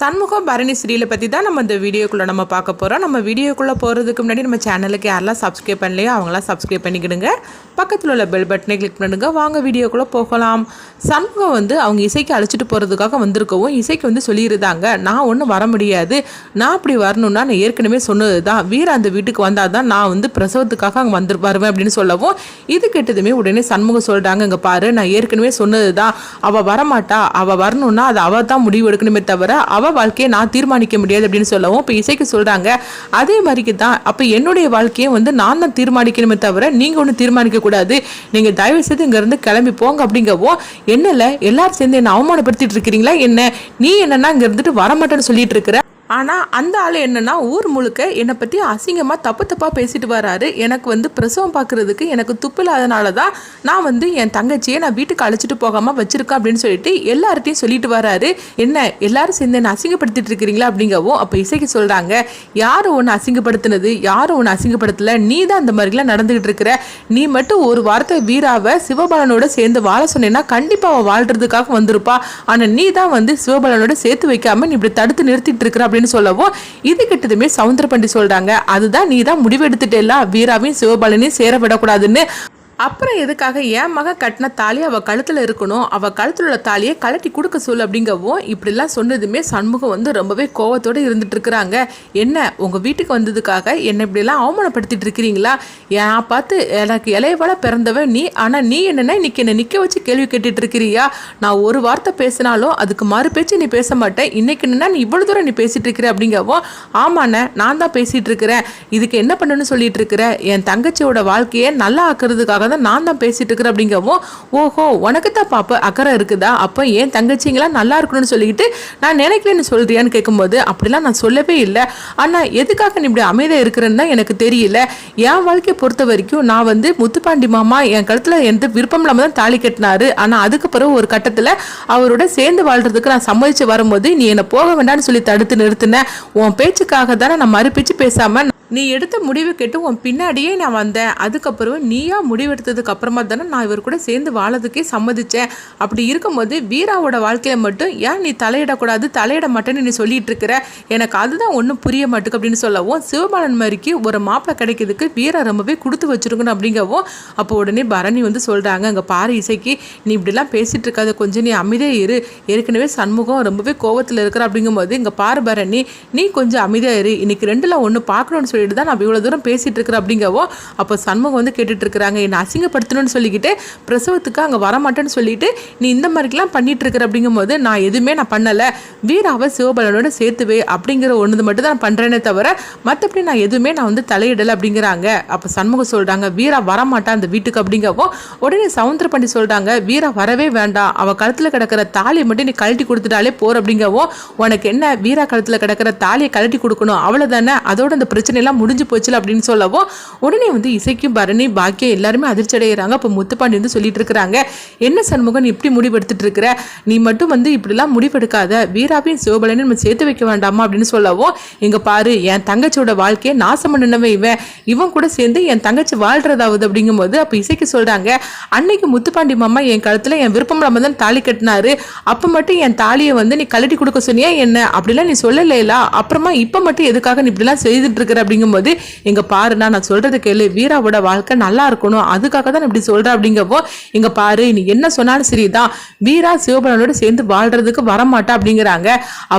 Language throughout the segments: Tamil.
சண்முகம் பரணி சீரியலை பற்றி தான் நம்ம இந்த வீடியோக்குள்ளே நம்ம பார்க்க போகிறோம் நம்ம வீடியோக்குள்ளே போகிறதுக்கு முன்னாடி நம்ம சேனலுக்கு யாரெல்லாம் சப்ஸ்கிரைப் பண்ணலையோ அவங்களாம் சப்ஸ்கிரைப் பண்ணிக்கிடுங்க. பக்கத்தில் உள்ள பெல் பட்டனை கிளிக் பண்ணுங்க. வாங்க வீடியோக்குள்ளே போகலாம். சண்முகம் வந்து அவங்க இசைக்கு அழைச்சிட்டு போகிறதுக்காக வந்திருக்கவும் இசைக்கு வந்து சொல்லியிருந்தாங்க. நான் ஒன்றும் வர முடியாது. நான் அப்படி வரணும்னா நான் ஏற்கனவே சொன்னது தான் வீர அந்த வீட்டுக்கு வந்தால் தான் நான் வந்து பிரசவத்துக்காக அங்கே வந்து வருவேன் அப்படின்னு சொல்லவும் இது கெட்டதுமே உடனே சண்முகம் சொல்கிறாங்க இங்கே பாரு நான் ஏற்கனவே சொன்னது தான் அவள் வரமாட்டா. அவள் வரணும்னா அது அவள் தான் முடிவு எடுக்கணுமே தவிர அவள் வாழ்க்கையை நான் தீர்மானிக்க முடியாது அப்படின்னு சொல்லவும் இப்போ இசைக்கு சொல்கிறாங்க அதே மாதிரிக்கு தான் அப்போ என்னுடைய வாழ்க்கையை வந்து நான் தான் தீர்மானிக்கணுமே தவிர நீங்கள் ஒன்றும் தீர்மானிக்கக்கூடாது நீங்கள் தயவு செய்து இங்கேருந்து கிளம்பி போங்க அப்படிங்கவோ என்னல எல்லாரும் சேர்ந்து என்னை அவமானப்படுத்திட்டு இருக்கிறீங்களா? என்ன? நீ என்னன்னா இங்க இருந்துட்டு வரமாட்டேன்னு சொல்லிட்டு இருக்கிற ஆனால் அந்த ஆள் என்னென்னா ஊர் முழுக்க என்னை பற்றி அசிங்கமாக தப்பு தப்பாக பேசிட்டு வராரு. எனக்கு வந்து பிரசவம் பார்க்குறதுக்கு எனக்கு துப்பு இல்லாதனால தான் நான் வந்து என் தங்கச்சியை நான் வீட்டுக்கு அழைச்சிட்டு போகாமல் வச்சுருக்கேன் அப்படின்னு சொல்லிட்டு எல்லார்ட்டையும் சொல்லிட்டு வராரு. என்ன எல்லாரும் சேர்ந்து என்னை அசிங்கப்படுத்திட்டு இருக்கிறீங்களா அப்படிங்கவும் அப்போ இசைக்கு சொல்கிறாங்க யாரும் ஒன்று அசிங்கப்படுத்தினது? யாரும் ஒன்று அசிங்கப்படுத்தலை? நீ தான் அந்த மாதிரிலாம் நடந்துக்கிட்டு இருக்கிற. நீ மட்டும் ஒரு வார்த்தை வீராவை சிவபாலனோட சேர்ந்து வாழ சொன்னேன்னா கண்டிப்பாக அவள் வாழ்கிறதுக்காக வந்திருப்பா. ஆனால் நீ தான் வந்து சிவபாலனோட சேர்த்து வைக்காமல் நீ இப்படி தடுத்து நிறுத்திட்டு இருக்கிற அப்படின்னு சொல்லவும் இது கிட்டதுமே சவுந்தர பண்டி சொல்றாங்க. அதுதான் நீ தான் முடிவெடுத்துட்டேல வீராவையும் சிவபாலனையும் சேர விடக்கூடாதுன்னு அப்புறம் எதுக்காக என் மகன் கட்டின தாலி அவள் கழுத்தில் இருக்கணும்? அவள் கழுத்தில் உள்ள தாலியை கழட்டி கொடுக்க சொல்லு அப்படிங்கவும் இப்படிலாம் சொன்னதுமே சண்முகம் வந்து ரொம்பவே கோவத்தோடு இருந்துட்டு இருக்கிறாங்க. என்ன உங்கள் வீட்டுக்கு வந்ததுக்காக என்னை இப்படிலாம் அவமானப்படுத்திட்டு இருக்கிறீங்களா? நான் பார்த்து எனக்கு இளையவள பிறந்தவன் நீ ஆனால் நீ என்னென்ன இன்னைக்கு என்னை நிற்க வச்சு கேள்வி கேட்டுட்டு இருக்கிறியா? நான் ஒரு வார்த்தை பேசினாலும் அதுக்கு மறு பேச்சு நீ பேச மாட்டேன். இன்னைக்கு என்னென்னா நீ இவ்வளோ தூரம் நீ பேசிட்டு இருக்கிற அப்படிங்கவும் ஆமாண்ணே நான் தான் பேசிகிட்டு இருக்கிறேன். இதுக்கு என்ன பண்ணணும்னு சொல்லிட்டு இருக்கிற? என் தங்கச்சியோட வாழ்க்கையை நல்லா ஆக்குறதுக்காக தான் நான் தான் பேசிட்டு இருக்கிறேன் அப்படிங்கவும் ஓஹோ உனக்கு தான் பாப்ப அக்கறை இருக்குதா? அப்போ என் தங்கச்சிங்களாம் நல்லா இருக்கணும்னு சொல்லிக்கிட்டு நான் நினைக்கலன்னு சொல்றியான்னு கேட்கும்போது அப்படிலாம் நான் சொல்லவே இல்லை. ஆனால் எதுக்காக நீ இப்படி அமைதியாக இருக்கிறேன்னு தான் எனக்கு தெரியல. என் வாழ்க்கையை பொறுத்த வரைக்கும் நான் வந்து முத்துப்பாண்டி மாமா என் கழுத்தில் எந்த விருப்பம் இல்லாமல் தான் தாலி கட்டினாரு. ஆனால் அதுக்கு பிறகு ஒரு கட்டத்தில் அவரோட சேர்ந்து வாழ்றதுக்கு நான் சம்மதிச்சு வரும்போது நீ என்னை போக வேண்டாம்னு சொல்லி தடுத்து நிறுத்தின. உன் பேச்சுக்காக தானே நான் மறுபிச்சு பேசாமல் நீ எடுத்த முடிவு கேட்டு உன் பின்னாடியே நான் வந்தேன். அதுக்கப்புறம் நீயா முடிவெடுத்ததுக்கு அப்புறமா தானே நான் இவர் கூட சேர்ந்து வாழதுக்கே சம்மதிச்சேன். அப்படி இருக்கும்போது வீராவோட வாழ்க்கையில மட்டும் ஏன் நீ தலையிடக்கூடாது தலையிட மாட்டேன்னு நீ சொல்லிட்டு இருக்கிற? எனக்கு அதுதான் ஒன்றும் புரிய மாட்டுக்கு அப்படின்னு சொல்லவும் சிவபாலன் மாதிரிக்கு ஒரு மாப்பிள்ளை கிடைக்கிறதுக்கு வீரா ரொம்பவே கொடுத்து வச்சிருக்கணும் அப்படிங்கவும் அப்போ உடனே பரணி வந்து சொல்றாங்க அங்கே பாரு இசைக்கு நீ இப்படிலாம் பேசிட்டு இருக்காத கொஞ்சம் நீ அமைதியாக இரு. ஏற்கனவே சண்முகம் ரொம்பவே கோவத்தில் இருக்கிற அப்படிங்கும்போது இங்கே பாரு பரணி நீ கொஞ்சம் அமைதியாக இரு. இன்னைக்கு ரெண்டுல ஒன்று பார்க்கணும்னு சொல்லி சொல்லிட்டு தான் நான் இவ்வளோ தூரம் பேசிகிட்டு இருக்கிறேன் அப்படிங்கவோ அப்போ சண்முகம் வந்து கேட்டுட்ருக்குறாங்க என்னை அசிங்கப்படுத்தணும்னு சொல்லிக்கிட்டு பிரசவத்துக்கு அங்கே வரமாட்டேன்னு சொல்லிட்டு நீ இந்த மாதிரிலாம் பண்ணிகிட்ருக்குற இருக்கிற அப்படிங்கும்போது நான் எதுவுமே நான் பண்ணலை. வீராவை சிவபாலனோட சேர்த்துவே அப்படிங்கிற ஒன்று மட்டும் தான் நான் பண்ணுறேனே தவிர மற்றபடி நான் எதுவுமே நான் வந்து தலையிடலை அப்படிங்கிறாங்க. அப்போ சண்முகம் சொல்கிறாங்க வீரா வரமாட்டான் அந்த வீட்டுக்கு அப்படிங்கவோ உடனே சவுந்தர பண்ணி சொல்கிறாங்க வீரா வரவே வேண்டாம். அவள் கழுத்தில் கிடக்கிற தாலியை மட்டும் நீ கழட்டி கொடுத்துட்டாலே போகிற அப்படிங்கவோ உனக்கு என்ன? வீரா கழுத்தில் கிடக்கிற தாலியை கழட்டி கொடுக்கணும். அவ்வளோதானே அதோட அந்த பிரச்சனை எல்லாம் முடிஞ்சு போச்சுல அப்படின்னு சொல்லவும் உடனே வந்து இசைக்கும் பரணி பாக்கியம் எல்லாருமே அதிர்ச்சி அடைகிறாங்க அப்போ முத்துப்பாண்டி வந்து சொல்லிட்டு இருக்கிறாங்க என்ன சண்முகன் இப்படி முடிவெடுத்துட்டு இருக்கிற நீ மட்டும் வந்து இப்படிலாம் முடிவெடுக்காத. வீராவையும் சிவபலனையும் நம்ம சேர்த்து வைக்க வேண்டாமா அப்படின்னு சொல்லவும் இங்க பாரு என் தங்கச்சியோட வாழ்க்கையை நாசம் பண்ணினவன் இவன். இவன் கூட சேர்ந்து என் தங்கச்சி வாழ்றதாவது அப்படிங்கும்போது அப்போ இசைக்கு சொல்றாங்க அன்னைக்கு முத்துப்பாண்டி மாமா என் கழுத்துல என் விருப்பம் இல்லாம தான் தாலி கட்டினாரு. அப்ப மட்டும் என் தாலியை வந்து நீ கழட்டி கொடுக்க சொன்னியா என்ன? அப்படிலாம் நீ சொல்லலைலா அப்புறமா இப்ப மட்டும் எதுக்காக நீ இப்படிலாம் செய்துட்டு இருக்கிற அப்படிங்கும்போது இங்கே பாருண்ணா நான் சொல்றது கேளு. வீராவோட வாழ்க்கை நல்லா இருக்கணும். அதுக்காக தான் இப்படி சொல்றேன். அப்படிங்கப்போ இங்க பாரு நீ என்ன சொன்னாலும் சரிதான். வீரா சிவபலனோட சேர்ந்து வாழ்றதுக்கு வரமாட்டா அப்படிங்கிறாங்க.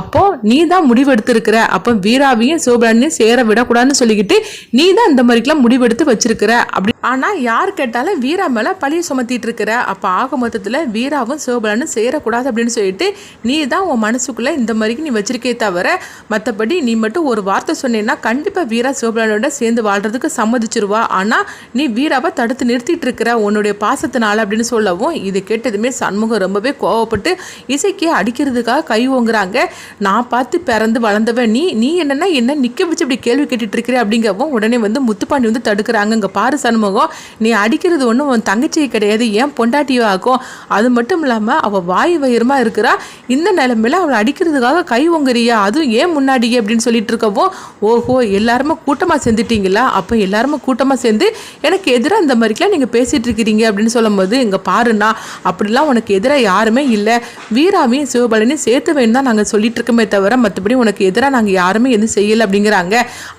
அப்போ நீ தான் முடிவெடுத்திருக்கிற. அப்போ வீராவையும் சிவபலனையும் சேர விடக்கூடாதுன்னு சொல்லிக்கிட்டு நீ தான் இந்த மாதிரிக்கெல்லாம் முடிவெடுத்து வச்சிருக்கிற. அப்படி ஆனால் யார் கேட்டாலும் வீரா மேலே பழிய சுமத்திட்டு இருக்கிற. அப்போ ஆக மொத்தத்தில் வீராவும் சிவபலனும் சேரக்கூடாது அப்படின்னு சொல்லிட்டு நீ தான் உன் மனசுக்குள்ளே இந்த மாதிரிக்கு நீ வச்சிருக்கே தவிர மற்றபடி நீ மட்டும் ஒரு வார்த்தை சொன்னேன்னா கண்டிப்பாக வீரா சிவபலனோட சேர்ந்து வாழ்றதுக்கு சம்மதிச்சிருவா. ஆனால் நீ வீராவை தடுத்து நிறுத்திட்டு இருக்கிற. உன்னுடைய பாசத்தினால அப்படின்னு சொல்லவும் இது கேட்டதுமே சண்முகம் ரொம்பவே கோவப்பட்டு இசைக்கு அடிக்கிறதுக்காக கை ஓங்குறாங்க. நான் பார்த்து பிறந்து வளர்ந்தவன் நீ. நீ என்னன்னா என்ன நிற்க வச்சு இப்படி கேள்வி கேட்டுட்டு இருக்கிற அப்படிங்கவும் உடனே வந்து முத்துப்பாண்டி வந்து தடுக்கிறாங்க. இங்கே பாரு சண்முகம் நீ அடிக்கிறது ஒன்றும் உன் தங்கச்சியை கிடையாது ஏன் பொண்டாட்டியாகும் அது மட்டும் இல்லாமல் அவள் வாய் வயிறமாக இருக்கிறா. இந்த நிலமையில அவளை அடிக்கிறதுக்காக கை ஓங்குறியா? அதுவும் ஏன் முன்னாடியே? அப்படின்னு சொல்லிட்டு இருக்கவும் ஓஹோ எல்லாருமே கூட்டமாக சேர்ந்துட்டீங்களா? அப்போ எல்லாருமே கூட்டமாக சேர்ந்து எனக்கு எதிராக இந்த மாதிரிலாம் நீங்கள் பேசிகிட்டு இருக்கிறீங்க அப்படின்னு சொல்லும்போது இங்கே சொன்னா அப்படிலாம் உனக்கு எதிராக யாருமே இல்லை. வீராவையும் சிவபாலனையும் சேர்த்து வேணும் தான் நாங்கள் சொல்லிட்டு இருக்கோமே தவிர மற்றபடி உனக்கு எதிராக நாங்கள் யாருமே எதுவும் செய்யலை அப்படிங்கிறாங்க.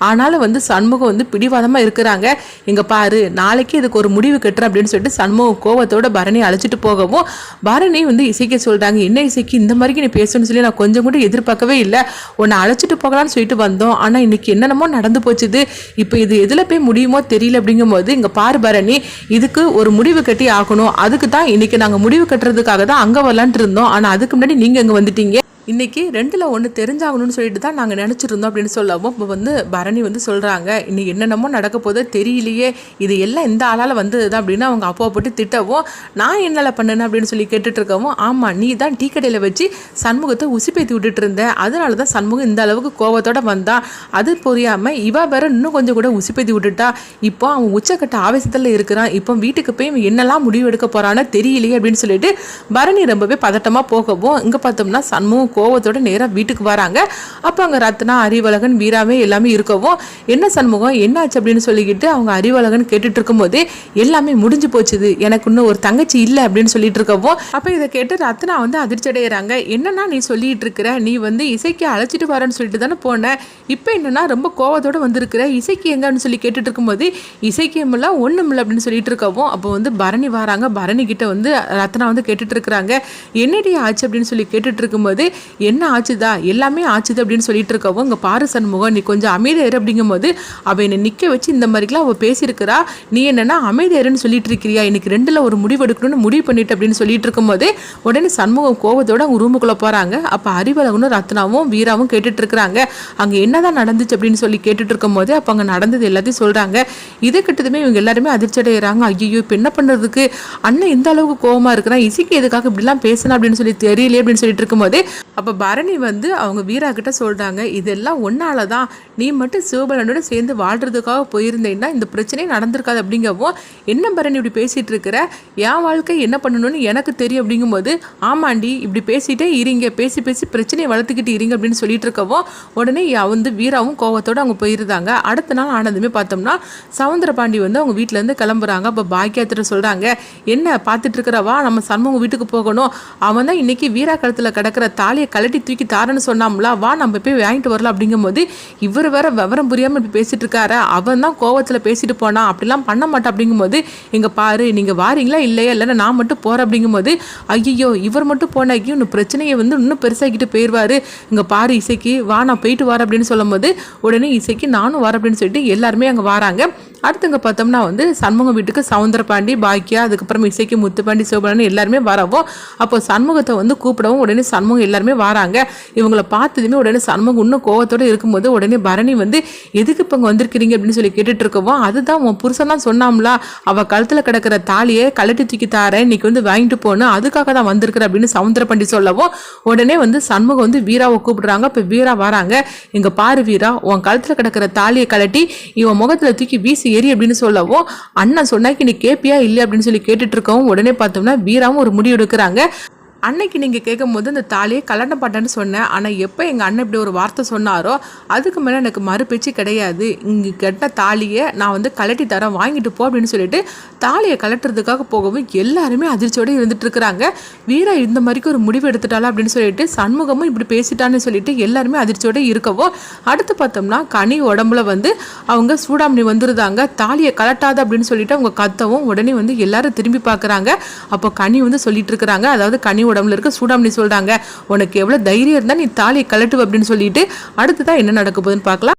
ஆனாலும் வந்து சண்முகம் வந்து பிடிவாதமாக இருக்கிறாங்க. இங்கே பாரு நாளைக்கு இதுக்கு ஒரு முடிவு கட்டுறேன் அப்படின்னு சொல்லிட்டு சண்முகம் கோவத்தோட பரணி அழைச்சிட்டு போகவும் பரணி வந்து இசைக்க சொல்கிறாங்க என்ன இசைக்கு இந்த மாதிரிக்கு நீ பேசணும்னு சொல்லி நான் கொஞ்சம் கூட எதிர்பார்க்கவே இல்லை. உன்னை அழைச்சிட்டு போகலான்னு சொல்லிட்டு வந்தோம். ஆனால் இன்னைக்கு என்னென்னமோ நடந்து போச்சுது. இப்போ இது எதில் போய் முடியுமோ தெரியல. அப்படிங்கும்போது இங்கே பாரு பரணி இதுக்கு ஒரு முடிவு கட்டி ஆகணும். அதுக்கு தான் இன்னைக்கு நாங்கள் முடிவு கட்டுறதுக்காக தான் அங்கே வரலான்ட்டு இருந்தோம். ஆனால் அதுக்கு முன்னாடி நீங்கள் இங்கே வந்துட்டீங்க? இன்றைக்கி ரெண்டில் ஒன்று தெரிஞ்சாகணும்னு சொல்லிட்டு தான் நாங்கள் நினச்சிருந்தோம் அப்படின்னு சொல்லவும் இப்போ வந்து பரணி வந்து சொல்கிறாங்க இன்னைக்கு என்னென்னமோ நடக்க போதோ தெரியலையே இது எல்லாம் இந்த ஆளால் வந்தது தான் அப்படின்னு அவங்க அப்பாவை போட்டு திட்டவும் நான் என்னால் பண்ணேன் அப்படின்னு சொல்லி கேட்டுட்ருக்கவும் ஆமாம் நீ தான் டீ கடையில் வச்சு சண்முகத்தை உசிப்பேத்தி விட்டுட்டு இருந்தேன் அதனால தான் சண்முகம் இந்த அளவுக்கு கோபத்தோடு வந்தான் அது புரியாமல் இவா வேற இன்னும் கொஞ்சம் கூட உசிப்பேத்தி விட்டுட்டா. இப்போ அவன் உச்சக்கட்ட ஆவேசத்தில் இருக்கிறான். இப்போ வீட்டுக்கு போய் இவன் என்னெல்லாம் முடிவு எடுக்க போகிறான்னு தெரியலையே அப்படின்னு சொல்லிட்டு பரணி ரொம்பவே பதட்டமாக போகவும் இங்கே பார்த்தோம்னா சண்முகம் கோவத்தோட நேராக வீட்டுக்கு வராங்க. அப்போ அங்கே ரத்னா அறிவழகன் வீராவே எல்லாமே இருக்கவும் என்ன சண்முகம் என்னாச்சு? அப்படின்னு சொல்லிக்கிட்டு அவங்க அறிவழகன் கேட்டுட்டு இருக்கும்போதே எல்லாமே முடிஞ்சு போச்சுது. எனக்கு இன்னும் ஒரு தங்கச்சி இல்லை. அப்படின்னு சொல்லிட்டு இருக்கவும் அப்போ இதை கேட்டு ரத்னா வந்து அதிர்ச்சி அடைகிறாங்க என்னன்னா நீ சொல்லிட்டு இருக்கிற? நீ வந்து இசைக்கு அழைச்சிட்டு வரேன்னு சொல்லிட்டு தானே போனேன் இப்போ என்னன்னா ரொம்ப கோவத்தோட வந்திருக்கிற? இசைக்கு எங்கன்னு சொல்லி கேட்டுட்டு இருக்கும்போது இசைக்கியமெல்லாம் ஒன்றும் இல்லை. அப்படின்னு சொல்லிட்டு இருக்கவும் அப்போ வந்து பரணி வராங்க. பரணி கிட்ட வந்து ரத்னா வந்து கேட்டுட்டு இருக்கிறாங்க. என்னடி ஆச்சு? அப்படின்னு சொல்லி கேட்டுட்டு இருக்கும்போது என்ன ஆச்சுதா? எல்லாமே ஆச்சுது அப்படின்னு சொல்லிட்டு இருக்கவும் இங்கே பாரு சண்முகம் நீ கொஞ்சம் அமைதியாரு அப்படிங்கும்போது அவள் என்னை நிற்க வச்சு இந்த மாதிரிலாம் அவள் பேசியிருக்கிறா. நீ என்னென்னா அமைதியாருன்னு சொல்லிட்டு இருக்கிறியா? எனக்கு ரெண்டில் ஒரு முடிவு எடுக்கணும்னு முடிவு பண்ணிட்டு அப்படின்னு சொல்லிட்டு இருக்கும்போது உடனே சண்முகம் கோவத்தோட அவங்க ரூமுக்குள்ளே போகிறாங்க அப்போ அறிவழகனும் ரத்னாவும் வீராவும் கேட்டுட்டு இருக்கிறாங்க. அங்கே என்னதான் நடந்துச்சு அப்படின்னு சொல்லி கேட்டுட்டு இருக்கும்போது அப்போ அங்கே நடந்தது எல்லாத்தையும் சொல்கிறாங்க இதை கிட்டதுமே இவங்க எல்லாருமே அதிர்ச்சி அடைகிறாங்க ஐயோ இப்போ என்ன பண்ணுறதுக்கு அண்ணன் இந்த அளவுக்கு கோவமாக இருக்கிறான். இசைக்கு எதுக்காக இப்படிலாம் பேசணும் அப்படின்னு சொல்லி தெரியலையே அப்படின்னு சொல்லிட்டு இருக்கும்போது அப்போ பரணி வந்து அவங்க வீரா கிட்ட சொல்கிறாங்க இதெல்லாம் ஒன்னால தான் நீ மட்டும் சிவபலனோட சேர்ந்து வாழ்கிறதுக்காக போயிருந்தேன்னா இந்த பிரச்சனையே நடந்திருக்காது அப்படிங்கவும் என்ன பரணி இப்படி பேசிகிட்டு இருக்கிற? என் வாழ்க்கை என்ன பண்ணணும்னு எனக்கு தெரியும் அப்படிங்கும்போது ஆமாண்டி இப்படி பேசிட்டே இருங்க. பேசி பேசி பிரச்சனையை வளர்த்துக்கிட்டு இருங்க அப்படின்னு சொல்லிட்டு இருக்கவும் உடனே வந்து வீராவும் கோவத்தோடு அவங்க போயிருந்தாங்க. அடுத்த நாள் ஆனதுமே பார்த்தோம்னா சவுந்தர பாண்டி வந்து அவங்க வீட்டிலேருந்து கிளம்புறாங்க. அப்போ பாக்கியத்திட்ட சொல்கிறாங்க என்ன பார்த்துட்டு இருக்கிறவா? நம்ம சண்முகம் வீட்டுக்கு போகணும். அவன் தான் இன்னைக்கு வீரா கழுத்தில் கிடக்கிற தாலியை கழட்டி தூக்கி தாரன்னு சொன்னாம்ல வா நம்ம போய் வாங்கிட்டு வரலாம் அப்படிங்கும்போது இவர் வேற விவரம் புரியாமல் இப்படி பேசிட்டு இருக்காரு. அவன் தான் கோவத்தில் பேசிட்டு போனான் அப்படிலாம் பண்ண மாட்டான் அப்படிங்கும்போது இங்கே பாரு நீங்கள் வாரீங்களா இல்லையா? இல்லைன்னா நான் மட்டும் போகிறேன் அப்படிங்கும்போது ஐயோ இவர் மட்டும் போனாக்கி இன்னும் பிரச்சனையை வந்து இன்னும் பெருசாக்கிட்டு போயிடுவாரு இங்கே பாரு இசைக்கு வா நான் போயிட்டு வரேன் அப்படின்னு சொல்லும்போது உடனே இசைக்கு நானும் வரேன் அப்படின்னு சொல்லிட்டு எல்லாருமே அங்கே வராங்க. அடுத்தவங்க பார்த்தோம்னா வந்து சண்முகம் வீட்டுக்கு சவுந்தரபாண்டி பாக்கியா அதுக்கப்புறம் இசைக்கு முத்துப்பாண்டி சிவபாண்டி எல்லாருமே வரவும் அப்போ சண்முகத்தை வந்து கூப்பிடவும் உடனே சண்முகம் எல்லாருமே வராங்க. இவங்கள பார்த்ததுமே உடனே சண்முகம் இன்னும் கோவத்தோடு இருக்கும்போது உடனே பரணி வந்து எதுக்கு இப்போ இங்கே வந்திருக்கிறீங்க? அப்படின்னு சொல்லி கேட்டுட்டு இருக்கவும் அதுதான் உன் புருஷன் தான் சொன்னாம்ல அவள் கழுத்தில் கிடக்கிற தாலியை கழட்டி தூக்கி தாரேன் இன்னைக்கு வந்து வாங்கிட்டு போகணும் அதுக்காக தான் வந்திருக்கிற அப்படின்னு சவுந்தரபாண்டி சொல்லவும் உடனே வந்து சண்முகம் வந்து வீராவை கூப்பிடுறாங்க. இப்போ வீரா வராங்க. இங்கே பாரு வீரா உன் கழுத்தில் கிடக்கிற தாலியை கழட்டி இவன் முகத்தில் தூக்கி வீசி எரி அப்படின்னு சொல்லவும் அண்ணன் சொன்னாக்கி நீ கேப்பியா இல்லை அப்படின்னு சொல்லி கேட்டுட்டு இருக்கவும் உடனே பார்த்தோம்னா வீராவும் ஒரு முடிவு எடுக்கிறாங்க. அன்னைக்கு நீங்கள் கேட்கும்போது இந்த தாலியை கல்யாண பண்ணேன்னு சொன்னேன். ஆனால் எப்போ எங்கள் அண்ணன் இப்படி ஒரு வார்த்தை சொன்னாரோ அதுக்கு மேலே எனக்கு மறுபேச்சு கிடையாது. இங்கே கெட்ட தாலியை நான் வந்து கலட்டி தரேன் வாங்கிட்டு போ அப்படின்னு சொல்லிட்டு தாலியை கலட்டுறதுக்காக போகவும் எல்லாருமே அதிர்ச்சியோடு இருந்துட்டு இருக்கிறாங்க வீரா இந்த மாதிரிக்கு ஒரு முடிவு எடுத்துட்டாளா அப்படின்னு சொல்லிட்டு சண்முகமும் இப்படி பேசிட்டான்னு சொல்லிட்டு எல்லாருமே அதிர்ச்சியோடு இருக்கவும் அடுத்து பார்த்தோம்னா கனி உடம்புல வந்து அவங்க சூடாமணி வந்துருந்தாங்க தாலியை கலட்டாத அப்படின்னு சொல்லிட்டு அவங்க கத்தவும் உடனே வந்து எல்லாரும் திரும்பி பார்க்குறாங்க. அப்போ கனி வந்து சொல்லிட்டு இருக்கிறாங்க அதாவது கனி உடம்புல இருக்க சூடாமணி சொல்றாங்க. உனக்கு எவ்வளோ தைரியம் இருந்தால் நீ தாலியை கலட்டுவ அப்படின்னு சொல்லிட்டு அடுத்து தான் என்ன நடக்க போகுதுன்னு பார்க்கலாம்.